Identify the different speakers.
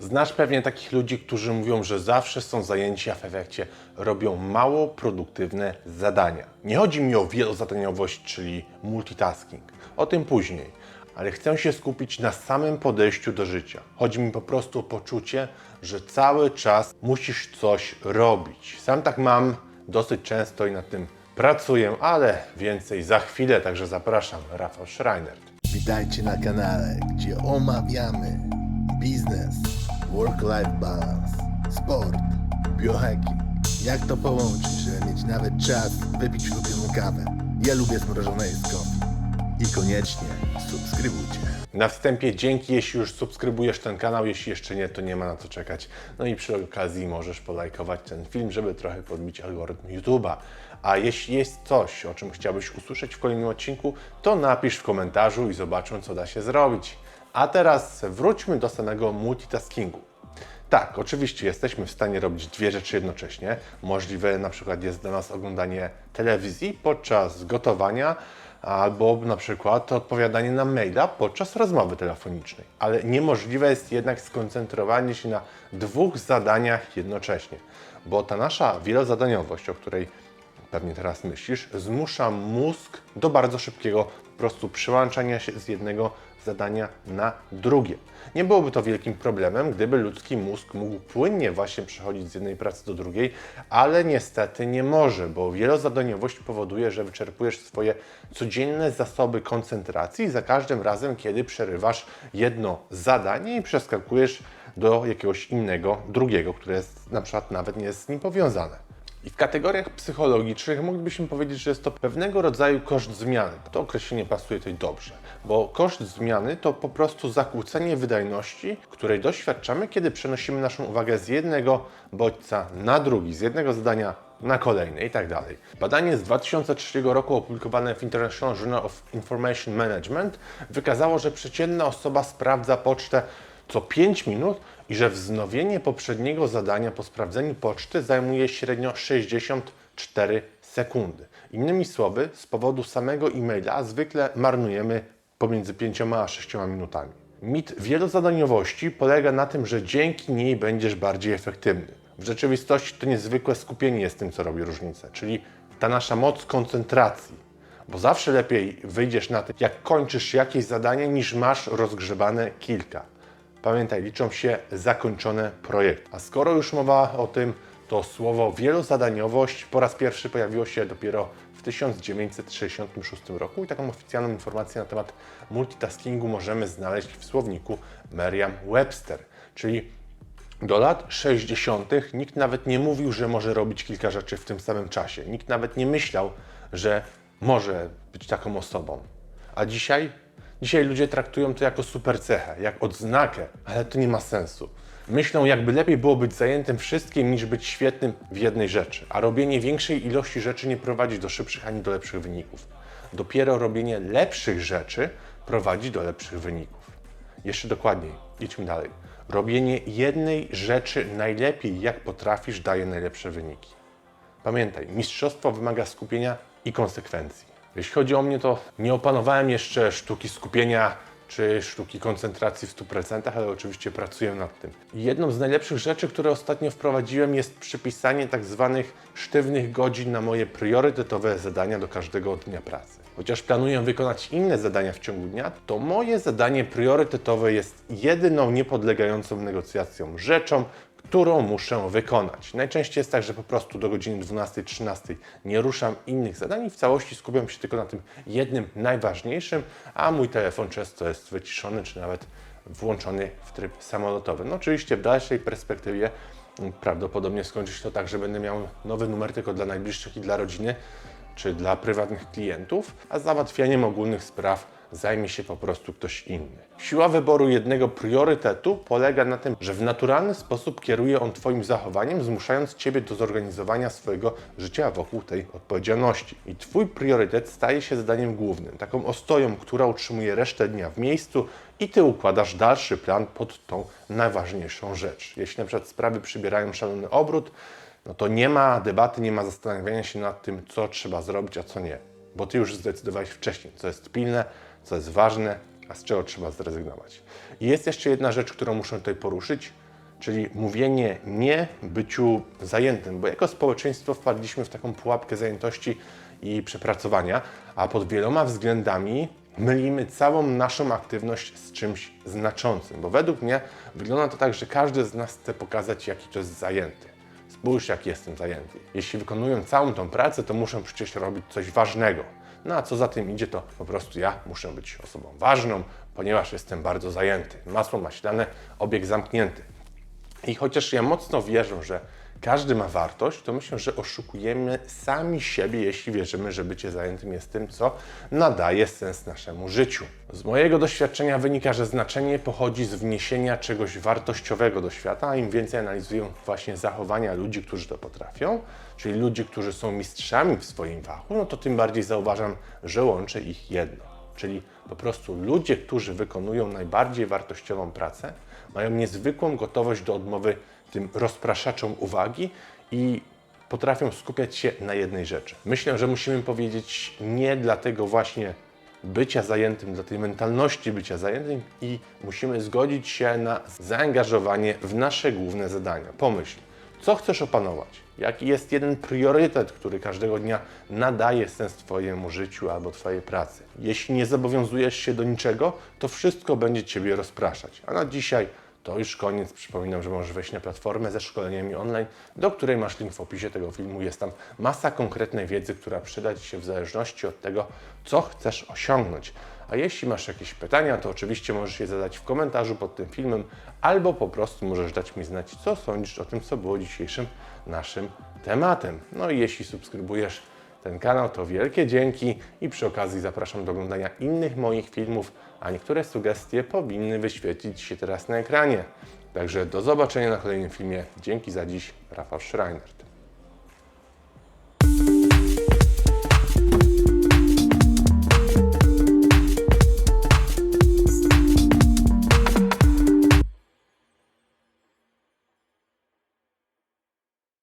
Speaker 1: Znasz pewnie takich ludzi, którzy mówią, że zawsze są zajęci, a w efekcie robią mało produktywne zadania. Nie chodzi mi o wielozadaniowość, czyli multitasking. O tym później. Ale chcę się skupić na samym podejściu do życia. Chodzi mi po prostu o poczucie, że cały czas musisz coś robić. Sam tak mam dosyć często i nad tym pracuję, ale więcej za chwilę, także zapraszam, Rafał Schreiner.
Speaker 2: Witajcie na kanale, gdzie omawiamy biznes, work-life balance, sport, biohacking. Jak to połączyć, żeby mieć nawet czas wypić ulubioną kawę? Ja lubię zmrożone jedzko. I koniecznie subskrybujcie.
Speaker 1: Na wstępie dzięki, jeśli już subskrybujesz ten kanał, jeśli jeszcze nie, to nie ma na co czekać. No i przy okazji możesz polajkować ten film, żeby trochę podbić algorytm YouTube'a. A jeśli jest coś, o czym chciałbyś usłyszeć w kolejnym odcinku, to napisz w komentarzu i zobaczmy, co da się zrobić. A teraz wróćmy do samego multitaskingu. Tak, oczywiście jesteśmy w stanie robić dwie rzeczy jednocześnie. Możliwe na przykład jest dla nas oglądanie telewizji podczas gotowania, albo na przykład odpowiadanie na maila podczas rozmowy telefonicznej. Ale niemożliwe jest jednak skoncentrowanie się na dwóch zadaniach jednocześnie, bo ta nasza wielozadaniowość, o której pewnie teraz myślisz, zmusza mózg do bardzo szybkiego prostu przełączania się z jednego zadania na drugie. Nie byłoby to wielkim problemem, gdyby ludzki mózg mógł płynnie właśnie przechodzić z jednej pracy do drugiej, ale niestety nie może, bo wielozadaniowość powoduje, że wyczerpujesz swoje codzienne zasoby koncentracji za każdym razem, kiedy przerywasz jedno zadanie i przeskakujesz do jakiegoś innego, drugiego, które jest na przykład nawet nie jest z nim powiązane. I w kategoriach psychologicznych moglibyśmy powiedzieć, że jest to pewnego rodzaju koszt zmiany. To określenie pasuje tutaj dobrze, bo koszt zmiany to po prostu zakłócenie wydajności, której doświadczamy, kiedy przenosimy naszą uwagę z jednego bodźca na drugi, z jednego zadania na kolejne i tak dalej. Badanie z 2003 roku opublikowane w International Journal of Information Management wykazało, że przeciętna osoba sprawdza pocztę co 5 minut i że wznowienie poprzedniego zadania po sprawdzeniu poczty zajmuje średnio 64 sekundy. Innymi słowy, z powodu samego e-maila zwykle marnujemy pomiędzy 5 a 6 minutami. Mit wielozadaniowości polega na tym, że dzięki niej będziesz bardziej efektywny. W rzeczywistości to niezwykłe skupienie jest tym, co robi różnicę, czyli ta nasza moc koncentracji bo zawsze lepiej wyjdziesz na tym, jak kończysz jakieś zadanie, niż masz rozgrzebane kilka. Pamiętaj, liczą się zakończone projekty. A skoro już mowa o tym, to słowo wielozadaniowość po raz pierwszy pojawiło się dopiero w 1966 roku i taką oficjalną informację na temat multitaskingu możemy znaleźć w słowniku Merriam-Webster, czyli do lat 60. nikt nawet nie mówił, że może robić kilka rzeczy w tym samym czasie. Nikt nawet nie myślał, że może być taką osobą. A dzisiaj? Dzisiaj ludzie traktują to jako super cechę, jak odznakę, ale to nie ma sensu. Myślą, jakby lepiej było być zajętym wszystkim, niż być świetnym w jednej rzeczy. A robienie większej ilości rzeczy nie prowadzi do szybszych ani do lepszych wyników. Dopiero robienie lepszych rzeczy prowadzi do lepszych wyników. Jeszcze dokładniej, idźmy dalej. Robienie jednej rzeczy najlepiej, jak potrafisz, daje najlepsze wyniki. Pamiętaj, mistrzostwo wymaga skupienia i konsekwencji. Jeśli chodzi o mnie, to nie opanowałem jeszcze sztuki skupienia czy sztuki koncentracji w 100%, ale oczywiście pracuję nad tym. Jedną z najlepszych rzeczy, które ostatnio wprowadziłem, jest przypisanie tak zwanych sztywnych godzin na moje priorytetowe zadania do każdego dnia pracy. Chociaż planuję wykonać inne zadania w ciągu dnia, to moje zadanie priorytetowe jest jedyną niepodlegającą negocjacjom rzeczą, którą muszę wykonać. Najczęściej jest tak, że po prostu do godziny 12-13 nie ruszam innych zadań i w całości skupiam się tylko na tym jednym najważniejszym, a mój telefon często jest wyciszony czy nawet włączony w tryb samolotowy. No oczywiście w dalszej perspektywie mm, prawdopodobnie skończy się to tak, że będę miał nowy numer tylko dla najbliższych i dla rodziny, czy dla prywatnych klientów, a załatwianiem ogólnych spraw zajmie się po prostu ktoś inny. Siła wyboru jednego priorytetu polega na tym, że w naturalny sposób kieruje on Twoim zachowaniem, zmuszając Ciebie do zorganizowania swojego życia wokół tej odpowiedzialności. I Twój priorytet staje się zadaniem głównym, taką ostoją, która utrzymuje resztę dnia w miejscu i Ty układasz dalszy plan pod tą najważniejszą rzecz. Jeśli na przykład sprawy przybierają szalony obrót, no to nie ma debaty, nie ma zastanawiania się nad tym, co trzeba zrobić, a co nie. Bo Ty już zdecydowałeś wcześniej, co jest pilne, co jest ważne, a z czego trzeba zrezygnować. I jest jeszcze jedna rzecz, którą muszę tutaj poruszyć. Czyli mówienie nie byciu zajętym, bo jako społeczeństwo wpadliśmy w taką pułapkę zajętości i przepracowania, a pod wieloma względami mylimy całą naszą aktywność z czymś znaczącym, bo według mnie wygląda to tak, że każdy z nas chce pokazać, jaki to jest zajęty. Spójrz, jak jestem zajęty. Jeśli wykonuję całą tą pracę, to muszę przecież robić coś ważnego. No a co za tym idzie, to po prostu ja muszę być osobą ważną, ponieważ jestem bardzo zajęty. Masło maślane, obieg zamknięty. I chociaż ja mocno wierzę, że każdy ma wartość, to myślę, że oszukujemy sami siebie, jeśli wierzymy, że bycie zajętym jest tym, co nadaje sens naszemu życiu. Z mojego doświadczenia wynika, że znaczenie pochodzi z wniesienia czegoś wartościowego do świata, a im więcej analizuję właśnie zachowania ludzi, którzy to potrafią, czyli ludzi, którzy są mistrzami w swoim fachu, no to tym bardziej zauważam, że łączy ich jedno. Czyli po prostu ludzie, którzy wykonują najbardziej wartościową pracę, mają niezwykłą gotowość do odmowy tym rozpraszaczom uwagi i potrafią skupiać się na jednej rzeczy. Myślę, że musimy powiedzieć nie dlatego właśnie bycia zajętym, dla tej mentalności bycia zajętym i musimy zgodzić się na zaangażowanie w nasze główne zadania. Pomyśl, co chcesz opanować? Jaki jest jeden priorytet, który każdego dnia nadaje sens Twojemu życiu albo Twojej pracy? Jeśli nie zobowiązujesz się do niczego, to wszystko będzie Ciebie rozpraszać. A na dzisiaj to już koniec. Przypominam, że możesz wejść na platformę ze szkoleniami online, do której masz link w opisie tego filmu. Jest tam masa konkretnej wiedzy, która przyda Ci się w zależności od tego, co chcesz osiągnąć. A jeśli masz jakieś pytania, to oczywiście możesz je zadać w komentarzu pod tym filmem, albo po prostu możesz dać mi znać, co sądzisz o tym, co było dzisiejszym naszym tematem. No i jeśli subskrybujesz ten kanał, to wielkie dzięki i przy okazji zapraszam do oglądania innych moich filmów, a niektóre sugestie powinny wyświetlić się teraz na ekranie. Także do zobaczenia na kolejnym filmie. Dzięki za dziś, Rafał Schreiner.